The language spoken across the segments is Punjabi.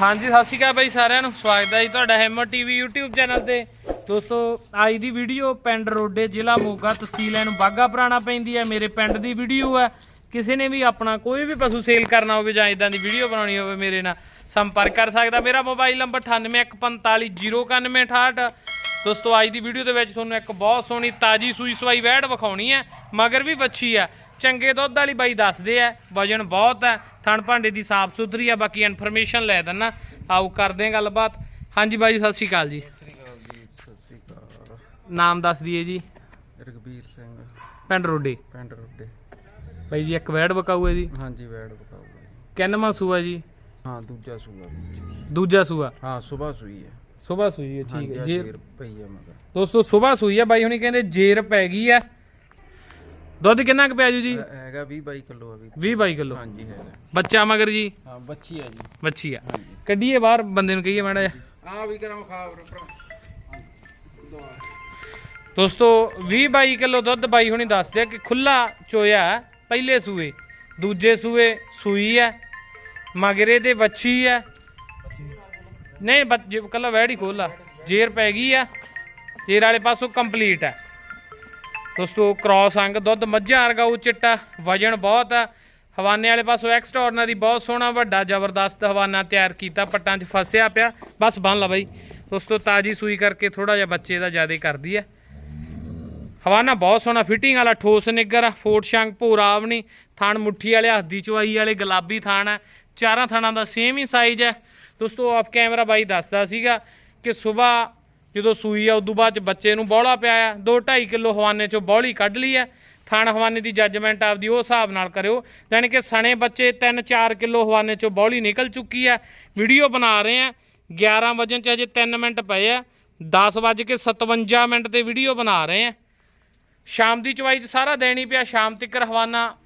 ਹਾਂਜੀ, ਸਤਿ ਸ਼੍ਰੀ ਅਕਾਲ ਬਾਈ ਸਾਰਿਆਂ ਨੂੰ। ਸਵਾਗਤ ਹੈ ਜੀ ਤੁਹਾਡਾ ਹੈਮਰ ਟੀਵੀ YouTube ਚੈਨਲ ਤੇ। ਦੋਸਤੋ, ਅੱਜ ਦੀ ਵੀਡੀਓ ਪਿੰਡ ਰੋਡੇ ਜ਼ਿਲ੍ਹਾ ਮੋਗਾ ਤਹਿਸੀਲ ਐਨ ਬਾਗਾ ਪੁਰਾਣਾ ਪੈਂਦੀ ਹੈ। ਮੇਰੇ ਪਿੰਡ ਦੀ ਵੀਡੀਓ ਹੈ। ਕਿਸੇ ਨੇ ਵੀ ਆਪਣਾ ਕੋਈ ਵੀ ਪਸ਼ੂ ਸੇਲ ਕਰਨਾ ਹੋਵੇ ਜਾਂ ਇਦਾਂ ਦੀ ਵੀਡੀਓ ਬਣਾਉਣੀ ਹੋਵੇ ਮੇਰੇ ਨਾਲ ਸੰਪਰਕ ਕਰ ਸਕਦਾ। ਮੇਰਾ ਮੋਬਾਈਲ ਨੰਬਰ 9815409168 ਦੋਸਤੋ, ਅੱਜ ਦੀ ਵੀਡੀਓ ਦੇ ਵਿੱਚ ਤੁਹਾਨੂੰ ਇੱਕ ਬਹੁਤ ਸੋਹਣੀ ਤਾਜੀ ਸੂਈ ਸਵਾਈ ਵੈੜ ਵਿਖਾਉਣੀ ਹੈ। ਮਗਰ ਵੀ ਵੱਛੀ ਆ ਚੰਗੇ ਦੁੱਧ ਵਾਲੀ ਬਾਈ ਦੱਸਦੇ ਆ ਵਜਨ ਬਹੁਤ ਹੈ ਥਣ ਭਾਂਡੇ ਦੀ ਸਾਫ਼ ਸੁਥਰੀ ਆ ਬਾਕੀ ਇਨਫੋਰਮੇਸ਼ਨ ਲੈ ਦਿੰਨਾ। ਆਓ ਕਰਦੇ ਹਾਂ ਗੱਲਬਾਤ। ਹਾਂਜੀ ਬਾਈ ਸਤਿ ਸ਼੍ਰੀ ਅਕਾਲ ਜੀ ਸਤਿ ਸ੍ਰੀ ਅਕਾਲ ਜੀ। ਸਤਿ ਸ੍ਰੀ ਅਕਾਲ ਨਾਮ ਦੱਸ ਦਈਏ ਜੀ। ਰਗਵੀਰ ਸਿੰਘ। ਪਿੰਡ ਰੋਡੇ। ਪਿੰਡ ਰੋਡੇ। ਬਾਈ ਜੀ ਇੱਕ ਵੈੜ ਵਿਕਾਊ ਹੈ ਜੀ। ਹਾਂਜੀ ਵੈੜ ਜੀ। ਕਿੰਨਵਾਂ ਸੂਆ ਜੀ? ਹਾਂ ਦੂਜਾ ਸੂਆ। ਦੂਜਾ ਸੂਆ? ਹਾਂ ਸਵੇਰ ਸੂਈ ਹੈ। ਸਵੇਰ ਸੂਈ ਹੈ ਠੀਕ ਹੈ। ਜੇ ਫੇਰ ਪਈ ਹੈ ਮਗਰ। ਦੋਸਤੋ ਸਵੇਰ ਸੂਈ ਹੈ। ਬਾਈ ਹੁਣੀ ਕਹਿੰਦੇ ਜੇਰ ਪੈ ਗਈ ਆ ਦੁੱਧ ਕਿੰਨਾ ਕੁ ਪਿਆ ਜੂ ਜੀ ਹੈਗਾ 20 22 ਕਿਲੋ ਆ ਵੀ 20 22 ਕਿਲੋ। ਹਾਂਜੀ ਹੈਗਾ। ਬੱਚਾ ਮਗਰ ਜੀ? ਹਾਂ ਬੱਚੀ ਹੈ ਜੀ। ਬੱਚੀ ਆ। ਕੱਢੀਏ ਬਾਹਰ ਬੰਦੇ ਨੂੰ ਕਹੀਏ ਮਾੜਾ ਜਿਹਾ। ਆ ਵੀ ਕਰਾਂ ਖਾ ਭਰਾ। ਦੋਸਤੋ 20 22 ਕਿਲੋ ਦੁੱਧ ਬਾਈ ਹੁਣੀ ਦੱਸਦੇ ਆ ਕਿ ਖੁੱਲਾ ਚੋਇਆ ਪਹਿਲੇ ਸੂਏ ਦੂਜੇ ਸੂਏ ਸੂਈ ਹੈ ਮਗਰੇ ਦੇ ਵੱਛੀ ਹੈ। ਨਹੀਂ ਕੱਲਾ ਵੈੜ ਹੀ ਖੋਲਾ ਜੇਰ ਪੈ ਗਈ ਆ ਜੇਰ ਵਾਲੇ ਪਾਸੋਂ ਕੰਪਲੀਟ ਹੈ। ਦੋਸਤੋ ਕ੍ਰਾਸ ਅੰਗ, ਦੁੱਧ ਮੱਝਾਂ ਵਰਗਾ ਉਹ ਚਿੱਟਾ, ਵਜਨ ਬਹੁਤ ਆ। ਹਵਾਨੇ ਵਾਲੇ ਪਾਸੋਂ ਐਕਸਟਰਾਰਡਨਰੀ ਬਹੁਤ ਸੋਹਣਾ, ਵੱਡਾ, ਜ਼ਬਰਦਸਤ ਹਵਾਨਾ ਤਿਆਰ ਕੀਤਾ, ਪੱਟਾਂ 'ਚ ਫਸਿਆ ਪਿਆ। ਬਸ ਬੰਨ ਲਾ ਬਾਈ। ਦੋਸਤੋ, ਤਾਜੀ ਸੂਈ ਕਰਕੇ ਥੋੜਾ ਜਿਹਾ ਬੱਚੇ ਦਾ ਜ਼ਿਆਦਾ ਕਰਦੀ ਆ। ਹਵਾਨਾ ਬਹੁਤ ਸੋਹਣਾ ਫਿਟਿੰਗ ਵਾਲਾ ਠੋਸ ਨਿੱਗਰ ਆ ਫੋਟ ਸ਼ੰਗ ਭੂਰਾਵਣੀ ਥਾਣ ਮੁੱਠੀ ਵਾਲੇ, ਹੱਦੀ ਚਵਾਈ ਵਾਲੇ, ਗੁਲਾਬੀ ਥਾਣ ਹੈ ਚਾਰਾਂ ਥਣਾਂ ਦਾ ਸੇਮ ਹੀ ਸਾਈਜ਼ ਹੈ ਦੋਸਤੋ ਆਪ ਕੈਮਰਾ ਬਾਈ ਦੱਸਦਾ ਸੀਗਾ ਕਿ ਸਵੇਰ ਜਦੋਂ ਸੂਈ ਆ, ਉਦੋਂ ਬਾਅਦ ਚ ਬੱਚੇ ਨੂੰ ਬੌਲਾ ਪਿਆ ਆ। 2.5 ਕਿਲੋ ਹਵਾਨੇ ਚੋਂ ਬੌਲੀ ਕੱਢ ਲਈ ਹੈ ਥਾਣ ਹਵਾਨੇ ਦੀ ਜੱਜਮੈਂਟ ਆਪਦੀ ਉਹ ਹਿਸਾਬ ਨਾਲ ਕਰਿਓ। ਯਾਨੀ ਕਿ ਸਣੇ ਬੱਚੇ 3-4 ਕਿਲੋ ਹਵਾਨੇ ਚੋਂ ਬੌਲੀ ਨਿਕਲ ਚੁੱਕੀ ਹੈ ਵੀਡੀਓ ਬਣਾ ਰਹੇ ਆ। 11 ਵਜੇ ਚ ਅਜੇ 3 ਮਿੰਟ ਪਏ ਆ। 10 ਵਜੇ ਕੇ 57 ਮਿੰਟ ਤੇ ਵੀਡੀਓ ਬਣਾ ਰਹੇ ਆ। ਸ਼ਾਮ ਦੀ ਚਵਾਈ ਚ ਸਾਰਾ ਦੇਣੀ ਪਿਆ। ਸ਼ਾਮ ਤੱਕ ਹਵਾਨਾ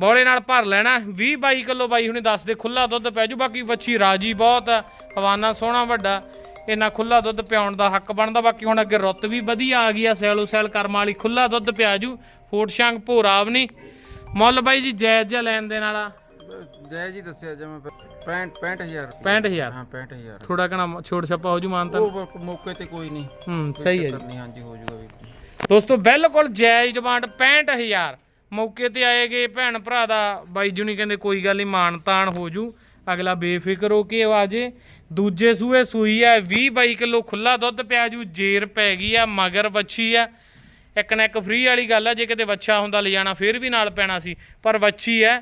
ਬੋਲੇ ਨਾਲ ਭਰ ਲੈਣਾ। 20 22 ਕਿਲੋ ਬਾਈ ਹੁਣੇ ਦੱਸਦੇ ਖੁੱਲਾ ਦੁੱਧ ਪੈ ਜੂ। ਬਾਕੀ ਵੱਛੀ ਰਾਜੀ ਬਹੁਤ ਆ। ਹਵਾਨਾ ਸੋਹਣਾ ਵੱਡਾ। ਇਹਨਾਂ ਖੁੱਲਾ ਦੁੱਧ ਪਿਆਉਣ ਦਾ ਹੱਕ ਬਣਦਾ। ਬਾਕੀ ਹੁਣ ਅੱਗੇ ਰੁੱਤ ਵੀ ਵਧੀਆ ਆ ਗਈ ਆ ਸੈਲੋ ਸੈਲ ਕਰਮ ਵਾਲੀ ਖੁੱਲਾ ਦੁੱਧ ਪਿਆ ਜੂ। ਫੋਟ ਸ਼ੰਗ ਭੋਰਾਵ ਨਹੀਂ ਮੁੱਲ ਬਾਈ ਜੀ ਜਾਇਜ਼ ਜਿਹਾ ਲੈਣ ਦੇ ਨਾਲ ਜੈ ਜੀ ਦੱਸਿਆ ਜਿਵੇਂ 65 65000 ਰੁਪਏ। 65000 ਹਾਂ 65000 ਥੋੜਾ ਕਣਾ ਛੋਟ ਛੱਪਾ ਹੋ ਜੂ ਮਾਨਤਾ ਉਹ ਮੌਕੇ ਤੇ ਕੋਈ ਨਹੀਂ। ਹੂੰ ਸਹੀ ਹੈ ਜੀ। ਹਾਂਜੀ ਹੋ ਜਾਊਗਾ ਵੀ ਦੋਸਤੋ ਬਿਲਕੁਲ ਜਾਇਜ਼ ਡਿਮਾਂਡ 65000 ਮੌਕੇ ਤੇ ਆਏਗੇ ਭੈਣ ਭਰਾ ਦਾ। ਬਾਈ ਜੁਨੀ ਕਹਿੰਦੇ ਕੋਈ ਗੱਲ ਨਹੀਂ ਮਾਣ ਤਾਣ ਹੋ ਜੂ। ਅਗਲਾ ਬੇਫਿਕਰ ਹੋ ਕੇ ਆ ਜੇ ਦੂਜੇ ਸੂਏ ਸੂਈ ਆ 20 22 ਕਿਲੋ ਖੁੱਲਾ ਦੁੱਧ ਪਿਆ ਜੂ, ਜੇਰ ਪੈ ਗਈ ਆ, ਮਗਰ ਵੱਛੀ ਆ। ਇੱਕ ਨਾ ਇੱਕ ਫ੍ਰੀ ਵਾਲੀ ਗੱਲ ਆ, ਜੇ ਕਿਤੇ ਵੱਛਾ ਹੁੰਦਾ ਲਿਜਾਣਾ ਫਿਰ ਵੀ ਨਾਲ ਪੈਣਾ ਸੀ, ਪਰ ਵੱਛੀ ਆ,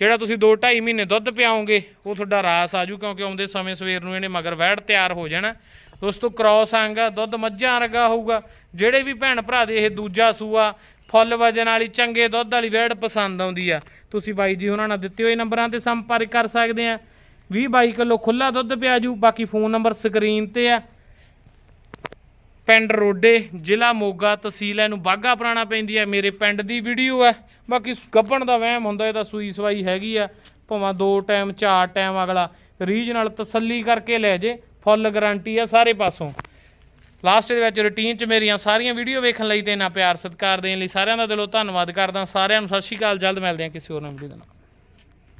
ਜਿਹੜਾ ਤੁਸੀਂ 2 2.5 ਮਹੀਨੇ ਦੁੱਧ ਪਿਆਓਗੇ, ਉਹ ਤੁਹਾਡਾ ਰਾਸ ਆਜੂ ਕਿਉਂਕਿ ਆਉਂਦੇ ਸਮੇਂ ਸਵੇਰ ਨੂੰ ਇਹਨੇ ਮਗਰ ਵੈੜ ਤਿਆਰ ਹੋ ਜਾਣਾ। ਦੋਸਤੋ ਕ੍ਰਾਸ ਅੰਗ ਦੁੱਧ ਮੱਝਾਂ ਵਰਗਾ ਹੋਊਗਾ, ਜਿਹੜੇ ਵੀ ਭੈਣ ਭਰਾ ਦੇ ਇਹ ਦੂਜਾ ਸੂਆ ਫੁੱਲ ਵਜਨ ਵਾਲੀ, ਚੰਗੇ ਦੁੱਧ ਵਾਲੀ ਵੈੜ ਪਸੰਦ ਆਉਂਦੀ ਆ। ਤੁਸੀਂ ਬਾਈ ਜੀ ਉਹਨਾਂ ਨਾਲ ਦਿੱਤੇ ਹੋਏ ਨੰਬਰਾਂ ਤੇ ਸੰਪਰਕ ਕਰ ਸਕਦੇ ਆ। 20 22 ਕਿਲੋ ਖੁੱਲਾ ਦੁੱਧ ਪਿਆ ਜੂ, ਬਾਕੀ ਫੋਨ ਨੰਬਰ ਸਕਰੀਨ ਤੇ ਆ। ਪਿੰਡ ਰੋਡੇ, ਜ਼ਿਲ੍ਹਾ ਮੋਗਾ, ਤਹਿਸੀਲ ਇਹਨੂੰ ਬਾਗਾ ਪੁਰਾਣਾ ਪੈਂਦੀ ਹੈ ਮੇਰੇ ਪਿੰਡ ਦੀ ਵੀਡੀਓ ਹੈ ਬਾਕੀ ਗੱਭਣ ਦਾ ਵਹਿਮ ਹੁੰਦਾ, ਇਹ ਤਾਂ ਸੂਈ ਸਵਾਈ ਹੈਗੀ ਆ। ਭਾਵੇਂ ਦੋ ਟਾਈਮ, ਚਾਰ ਟਾਈਮ ਅਗਲਾ ਰੀਜ ਨਾਲ ਤਸੱਲੀ ਕਰਕੇ ਲੈ ਜੇ, ਫੁੱਲ ਗਾਰੰਟੀ ਆ ਸਾਰੇ ਪਾਸੋਂ। ਲਾਸਟ ਦੇ ਵਿੱਚ ਰੁਟੀਨ 'ਚ ਮੇਰੀਆਂ ਸਾਰੀਆਂ ਵੀਡੀਓ ਵੇਖਣ ਲਈ ਤੇ ਨਾ ਪਿਆਰ ਸਤਿਕਾਰ ਦੇਣ ਲਈ ਸਾਰਿਆਂ ਦਾ ਦਿਲੋਂ ਧੰਨਵਾਦ ਕਰਦਾ। ਸਾਰਿਆਂ ਨੂੰ ਸਤਿ ਸ਼੍ਰੀ ਅਕਾਲ, ਜਲਦ ਮਿਲਦੇ ਹਾਂ ਕਿਸੇ ਹੋਰ ਨਵੀਂ ਵੀਡੀਓ ਦੇ ਨਾਲ।